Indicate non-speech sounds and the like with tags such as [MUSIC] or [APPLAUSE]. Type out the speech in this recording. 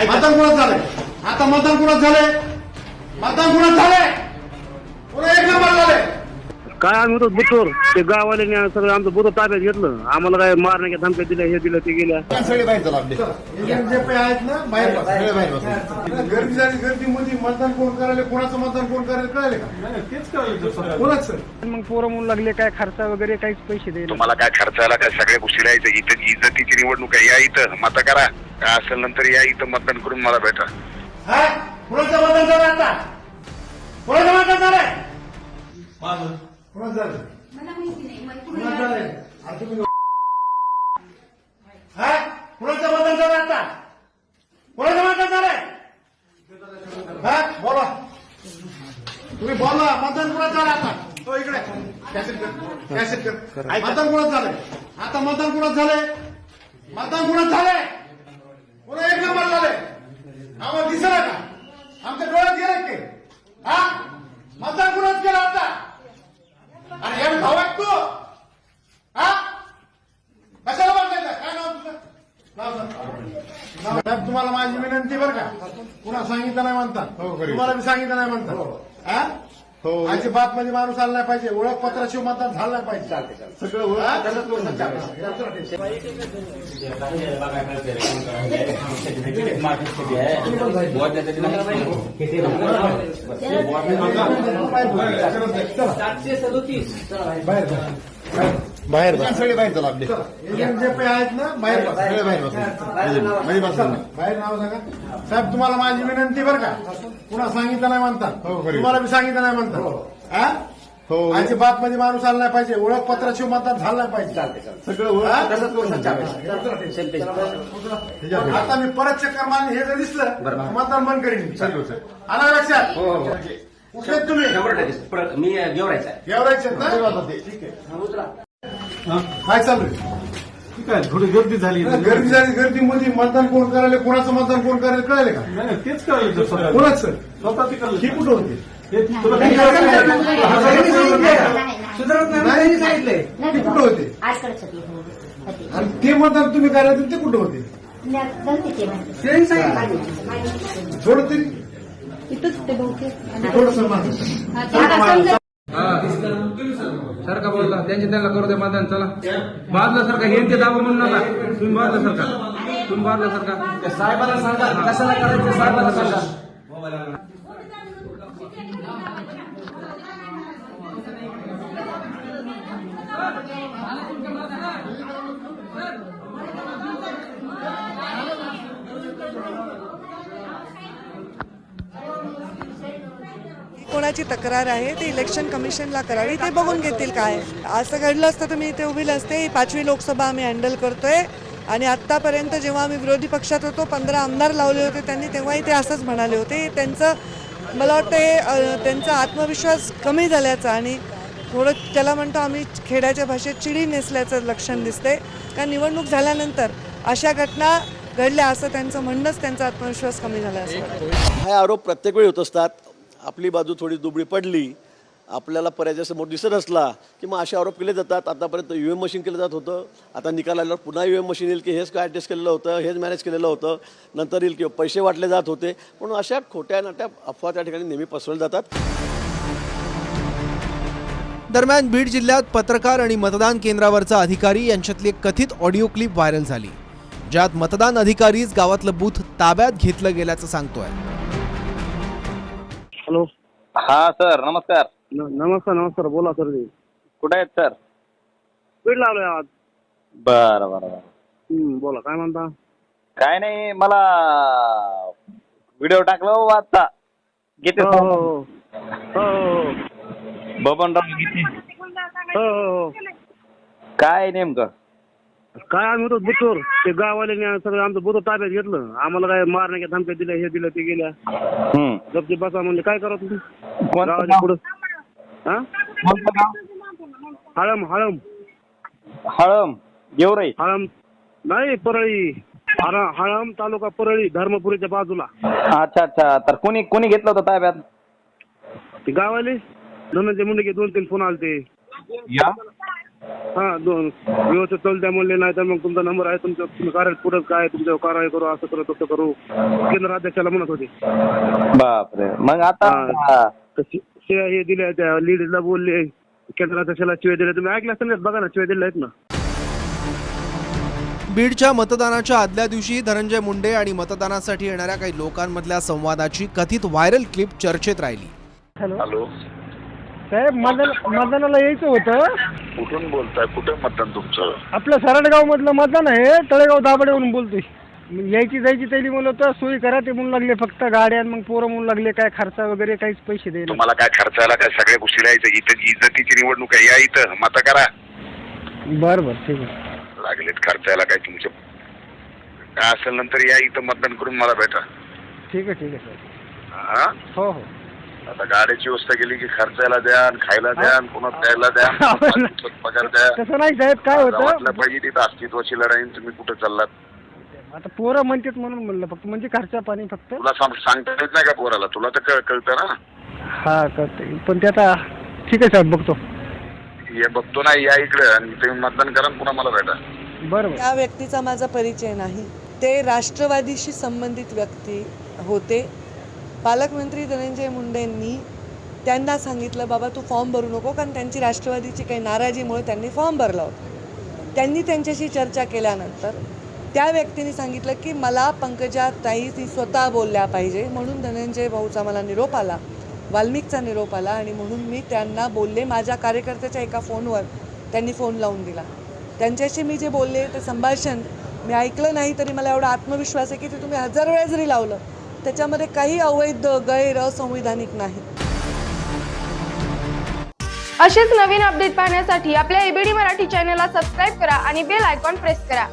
मतदान कुणाच झालंय? आता मतदान कुणाच झालंय? मतदान कुणाच झालंय? पुन्हा एक नंबर झालंय. काय आम्ही होतो बुथवर ते गाववाल्याने सगळं आमचं बुथ ताब्यात घेतलं. आम्हाला काय मारण्याच्या धमक्या दिल्या हे दिलं ते गेल्या. सगळे बाहेर चला आपले. जे काही आहेत ना बाहेर बसा, सगळे बाहेर बसा. गर्दी झाली गर्दीमध्ये मतदान कोण करायला कोणाचं मतदान कोण करायला कळाले का? तेच कळलं कोणाचं? मग पोरं म्हणू लागले काय खर्च वगैरे काहीच पैसे द्यायला. तुम्हाला काय खर्चाला काय सगळ्या गोष्टीला यायचं इथं इज्जतीची निवडणूक आहे या इथं. मत करा. काय असेल नंतर या इथं मतदान करून मला भेटा. हा? कोणाचं मतदान झालं आता? कोणाचं मतदान झालंय? कोणाचं झालं मला माहिती नाही मला कोणाचं कुणाला- झालंय आता तुम्ही हा? कोणाचं मतदान झालं आता? कोणाचं मतदान झालंय? हा? बोला. तुम्ही बोला मतदान कुणाचं झालं आता? तो इकडे. कॅसेट कर. कॅसेट कर. मतदान कुणाचं झालंय? आता मतदान कुणाचं झालंय? मतदान कुणाचं झालंय? पुन्हा एक नंबर झालंय? आम्हाला दिसला का? आमच्या डोळ्यात गेलं ते. हा? मतदान कुणाच केलं आता आणि याने भाऊ आहे तू हा कशाला बसायचं काय नाव तुझं नाव सांग. नाव- साहेब तुम्हाला माझी विनंती बरं का पुन्हा सांगितलं नाही म्हणतात. तुम्हाला मी सांगितलं नाही म्हणतात. हा. अजिबात म्हणजे माणूस आला नाही पाहिजे. ओळखपत्राशिवाय मतदान झालं नाही पाहिजे. सगळं बाहेर सगळे बाहेर चला. आपले जे काही आहेत ना बाहेर बसा, सगळे बाहेर बसा. मध्ये बसा. बाहेर नाव सांगा. साहेब तुम्हाला माझी विनंती बरं का? पुन्हा सांगितलं नाही म्हणतात. तुम्हाला मी सांगितलं नाही म्हणतात. हा. अजिबात म्हणजे माणूस आला नाही पाहिजे. ओळखपत्राशिवाय मतदान झालं नाही पाहिजे. सगळं आता मी परत चक्कर मारली हे जर दिसलं मतदान बंद करीन आला लक्षात? आहेत तुम्ही. मी गेवरायचा एवढाच ठीक आहे. काय चालू आहे काय थोडी गर्दी झाली. गर्दी झाली गर्दीमध्ये मतदान कोण करायला कोणाचं मतदान कोण करायला कळाले का? नाही तेच कळलं कोणाचं? स्वतः ते कळलं. ही कुठं होते? हे ती कुठं होते. आणि ते मतदान तुम्ही करायचं ते कुठं होते. थोडं तरी इथंच ते बहुतेक. थोडस सारखा बोलला त्यांचे त्यांना करू दे मतदान चला. बाजला सारखा हे ते दाबा म्हणून नका. तुम्ही बाजला सारखा. तुम्ही बाजला सारखा. साहेबांना सांगा कशाला करायचं साहेबांना सांगा. कोणाची तक्रार आहे ते इलेक्शन कमिशनला करावी ते बघून घेतील काय. असं घडलं असतं तर मी इथे उभी असते ही पाचवी लोकसभा आम्ही हँडल करतोय. आणि आत्तापर्यंत जेव्हा आम्ही विरोधी पक्षात होतो पंधरा आमदार लावले होते त्यांनी तेव्हाही ते असंच म्हणाले होते. त्यांचं मला वाटतं हे त्यांचा आत्मविश्वास कमी झाल्याचा आणि थोडं त्याला म्हणतो आम्ही खेड्याच्या भाषेत चिडी नेसल्याचं लक्षण दिसतंय. कारण निवडणूक झाल्यानंतर अशा घटना घडल्या असं त्यांचं म्हणणंच त्यांचा आत्मविश्वास कमी झाला असं हे आरोप प्रत्येक वेळी होत असतात. आपली बाजू थोडी दुबळी पडली आपल्याला पर्यायासमोर दिसत असला की मग असे आरोप केले जातात. आतापर्यंत यू एम मशीन केलं जात होतं. आता निकाल आल्यावर पुन्हा यू एम मशीन येईल की हेच काय ॲडजस्ट केलेलं होतं हेच मॅनेज केलेलं होतं. नंतर येईल की पैसे वाटले जात होते. म्हणून अशा खोट्या नाट्या अफवा त्या ठिकाणी नेहमी पसरवल्या जातात. दरम्यान बीड जिल्ह्यात पत्रकार आणि मतदान केंद्रावरचा अधिकारी यांच्यातली एक कथित ऑडिओ क्लिप व्हायरल झाली ज्यात मतदान अधिकारीच गावातलं बूथ ताब्यात घेतलं गेल्याचं सांगतोय. हॅलो. हा सर नमस्कार. न- नमस्कार नमस्कार बोला सर जी. कुठे आहेत सर? स्पीड लावलोय आज. बरं बरं बरं. हम्म, बोला काय म्हणता? काय नाही मला व्हिडिओ टाकला हो आजचा गीते हो हो हो. हो हो बबनराव गीते हो हो हो. काय नेमकं? काय आम्ही होतो बुथवर ते गाववाल्याने सगळं आमचं बुथ ताब्यात घेतलं. आम्हाला काय मारण्याच्या धमक्या दिल्या हे दिलं ते गेल्या. हम्म. गपची बसा म्हणजे काय करा तुम्ही? कोणतं गावाच्या गाव? पुढं. हा? कोणतं गाव? हळम हळम. हळम गेवराई. हळम नाही परळी. हळ- हळम तालुका परळी धर्मपुरीच्या बाजूला. अच्छा अच्छा. तर कोणी कोणी घेतलं होतं ताब्यात? ते गावाले? धनंजय मुंडे दोन तीन फोन आले ते या? हा दोन. व्यवस्थित चालू द्या म्हणले नाही तर मग तुमचा नंबर आहे तुमचं तुम्ही कार्य पुढं काय तुमच्या कारवाई करू असं करू तसं करू केंद्र अध्यक्षाला म्हणत होते. बापरे. मग आता हा. तर शि- शिव्या हे दिल्या त्या लेडीजला बोलले केंद्र अध्यक्षाला शिव्या दिल्या. तुम्ही ऐकल्या असतील ना बघा ना शिव्या दिल्या आहेत ना. बीडच्या मतदानाच्या आदल्या दिवशी धनंजय मुंडे आणि मतदानासाठी येणाऱ्या काही लोकांमधल्या संवादाची कथित व्हायरल क्लिप चर्चेत राहिली. हॅलो. साहेब मतदान मतदानाला यायचं होतं. कुठून बोलताय? कुठे मतदान तुमचं? आपलं सरडगाव मधलं मतदान आहे. तळेगाव दाबडेवरून बोलतोय. यायची जायची तैली म्हणलं सोयी करा ते म्हणून लागले फक्त गाड्या मग पोरं म्हणून लागले काय खर्च वगैरे काहीच पैसे दे तुम्हाला काय खर्चायला काय सगळ्या गोष्टीला यायचं इथं इज्जतीची निवडणूक आहे. या इथं. मत करा. बरं बरं ठीक आहे. लागलेत खर्चायला काय तुमचे? काय असेल नंतर या इथं मतदान करून मला भेटा. ठीक आहे ठीक आहे साहेब. हा? हो हो. आता गाड्याची व्यवस्था केली की खर्चायला द्या आणि खायला द्या आणि पुन्हा प्यायला द्या. [LAUGHS] पगार द्या. तसं नाही साहेब काय होतं? पाहिजे तिथं अस्तित्वाची लढाई आणि तुम्ही कुठे चाललात. आता पोरं म्हणतात म्हणून म्हणलं फक्त म्हणजे खर्चा पाणी फक्त. तुला सांग- सांगता येत नाही का पोराला? तुला तर कळ- कळतं ना. हा करते पण ते आता ठीक आहे साहेब बघतो. हे बघतो ना या इकडे आणि तुम्ही मतदान करा आणि पुन्हा मला भेटा. बरं बरं. त्या व्यक्तीचा माझा परिचय नाही. ते राष्ट्रवादीशी संबंधित व्यक्ती होते. पालकमंत्री धनंजय मुंडेंनी त्यांना सांगितलं बाबा तू फॉर्म भरू नको कारण त्यांची राष्ट्रवादीची काही नाराजीमुळे त्यांनी फॉर्म भरला होता. त्यांनी त्यांच्याशी चर्चा केल्यानंतर त्या व्यक्तीने सांगितलं की मला पंकजा ताई ती स्वतः बोलल्या पाहिजे म्हणून धनंजय भाऊचा मला निरोप आला वाल्मिकचा निरोप आला आणि म्हणून मी त्यांना बोलले माझ्या कार्यकर्त्याच्या एका फोनवर त्यांनी फोन लावून दिला. त्यांच्याशी मी जे बोलले ते संभाषण मी ऐकलं नाही तरी मला एवढा आत्मविश्वास आहे की ते तुम्ही हजार वेळा जरी लावलं त्याच्यामध्ये काही अवैध गैर असंविधानिक नाही. असेच नवीन अपडेट पाहण्यासाठी आपल्या एबीडी मराठी चॅनलला सबस्क्राईब करा आणि बेल आयकॉन प्रेस करा.